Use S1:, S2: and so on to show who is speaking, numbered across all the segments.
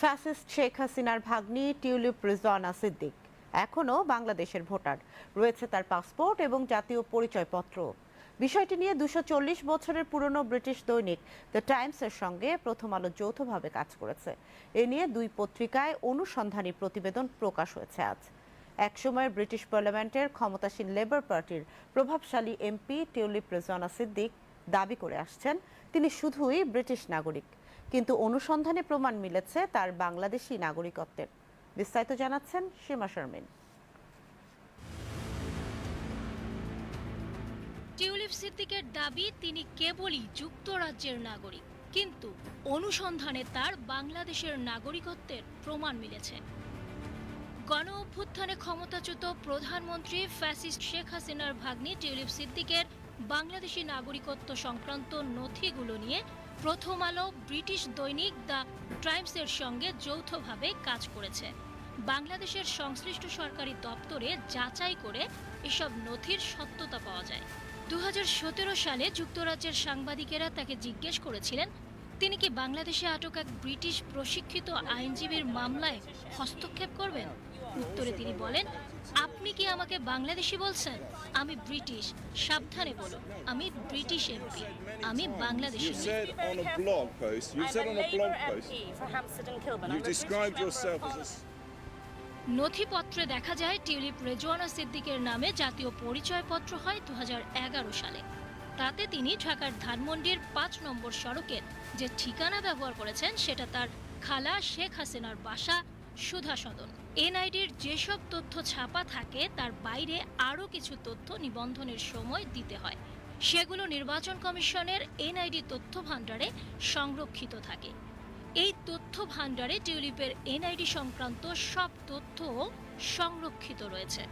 S1: Fascist Sheikh হাসিনার ভাগ্নি tulip Rizwana Siddique এখনও বাংলাদেশের ভোটার। রয়েছে তার পাসপোর্ট এবং জাতীয় পরিচয়পত্র। বিষয়টি নিয়ে দুশো চল্লিশ বছরের পুরনো ব্রিটিশ দৈনিক দ্য টাইমসের সঙ্গে প্রথম আলো যৌথভাবে কাজ করেছে। এ নিয়ে দুই পত্রিকায় অনুসন্ধানী প্রতিবেদন প্রকাশ হয়েছে আজ। একসময়ের ব্রিটিশ পার্লামেন্টের ক্ষমতাসীন লেবার পার্টির প্রভাবশালী এমপি টিউলিপ রেজওয়ানা সিদ্দিক দাবি করে আসছেন, তিনি শুধুই ব্রিটিশ নাগরিক। কিন্তু অনুসন্ধানে প্রমাণ মিলেছে তার বাংলাদেশি নাগরিকত্বের। বিস্তারিত জানাচ্ছেন সীমা শারমিন।
S2: টিউলিপ সিদ্দিকের দাবি, তিনি কেবলই যুক্তরাজ্যের নাগরিক। কিন্তু অনুসন্ধানে তার বাংলাদেশের নাগরিকত্বের প্রমাণ মিলেছে। গণ অভ্যুত্থানে ক্ষমতাচ্যুত প্রধানমন্ত্রী ফ্যাসিস্ট শেখ হাসিনার ভাগ্নি টিউলিপ সিদ্দিকের বাংলাদেশি নাগরিকত্ব সংক্রান্ত নথিগুলো নিয়ে প্রথম আলো ব্রিটিশ দৈনিক দ্য টাইমসের সঙ্গে যৌথভাবে কাজ করেছে। বাংলাদেশের সংশ্লিষ্ট সরকারি দপ্তরে যাচাই করে এসব নথির সত্যতা পাওয়া যায়। দু হাজার সতেরো সালে যুক্তরাজ্যের সাংবাদিকেরা তাকে জিজ্ঞেস করেছিলেন তিনি কি বাংলাদেশে আটক এক ব্রিটিশ প্রশিক্ষিত আইনজীবীর মামলায় হস্তক্ষেপ করবেন? উত্তরে তিনি বলেন আপনি কি আমাকে বাংলাদেশি বলছেন? আমি ব্রিটিশ। সাবধানে বলুন আমি ব্রিটিশ এমপি। আমি বাংলাদেশি নথিপত্রে দেখা যায় টিউলিপ রেজওয়ানা সিদ্দিকের নামে জাতীয় পরিচয়পত্র হয় দু হাজার এগারো সালে। তাতে তিনি ঢাকার ধানমন্ডির পাঁচ নম্বর সড়কের যে ঠিকানা ব্যবহার করেছেন, সেটা তার খালা শেখ হাসিনার বাসা, সুধা সদন। এনআইডির যেসব তথ্য ছাপা থাকে, তার বাইরে আরও কিছু তথ্য নিবন্ধনের সময় দিতে হয়। সেগুলো নির্বাচন কমিশনের এনআইডি তথ্য ভাণ্ডারে সংরক্ষিত থাকে। এই তথ্য ভাণ্ডারে টিউলিপের এনআইডি সংক্রান্ত সব তথ্য সংরক্ষিত রয়েছে।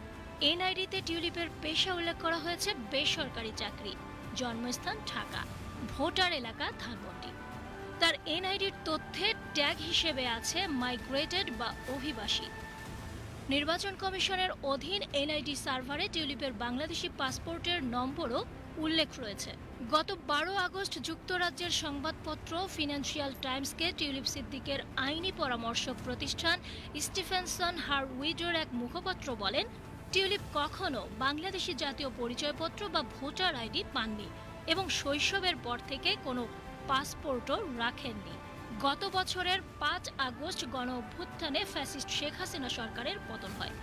S2: এনআইডিতে টিউলিপের পেশা উল্লেখ করা হয়েছে, বেসরকারি চাকরি। জন্মস্থান ঢাকা, ভোটার এলাকা ধানমন্ডি। তার এনআইডির তথ্যে ট্যাগ হিসেবে আছে মাইগ্রেটেড বা অভিবাসী। নির্বাচন কমিশনের অধীন এনআইডি সার্ভারে টিউলিপের বাংলাদেশি পাসপোর্টের নম্বরও উল্লেখ রয়েছে। গত বারো আগস্ট যুক্তরাজ্যের সংবাদপত্র ফিনান্সিয়াল টাইমসকে টিউলিপ সিদ্দিকের আইনি পরামর্শক প্রতিষ্ঠান স্টিফেনসন হারউইডের এক মুখপাত্র বলেন টিউলিপ কখনো বাংলাদেশি জাতীয় পরিচয়পত্র বা ভোটার আইডি পাননি এবং শৈশবের পর থেকে কোনো পাসপোর্টও রাখেননি। গত বছরের পাঁচ আগস্ট গণ অভ্যুত্থানে ফ্যাসিস্ট শেখ হাসিনা সরকারের পতন হয়।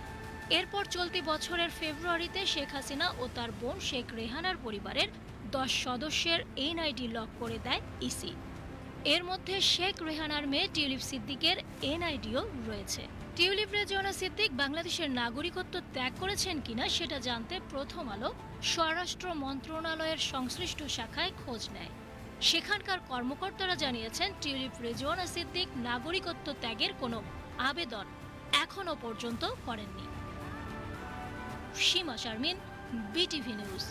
S2: এরপর চলতি বছরের ফেব্রুয়ারিতে শেখ হাসিনা ও তার বোন শেখ রেহানার পরিবারের দশ সদস্যের এনআইডি লক করে দেয় ইসি। এর মধ্যে শেখ রেহানার মেয়ে টিউলিপ সিদ্দিকের এনআইডিও রয়েছে। টিউলিপ রেজওয়ানা সিদ্দিক বাংলাদেশের নাগরিকত্ব ত্যাগ করেছেন কিনা সেটা জানতে প্রথম আলো স্বরাষ্ট্র মন্ত্রণালয়ের সংশ্লিষ্ট শাখায় খোঁজ নেয়। সেখানকার কর্মকর্তারা জানিয়েছেন, টিউলিপ রেজওয়ানা সিদ্দিক নাগরিকত্ব ত্যাগের কোনো আবেদন এখনও পর্যন্ত করেননি। Seema Sharmin, BTV news.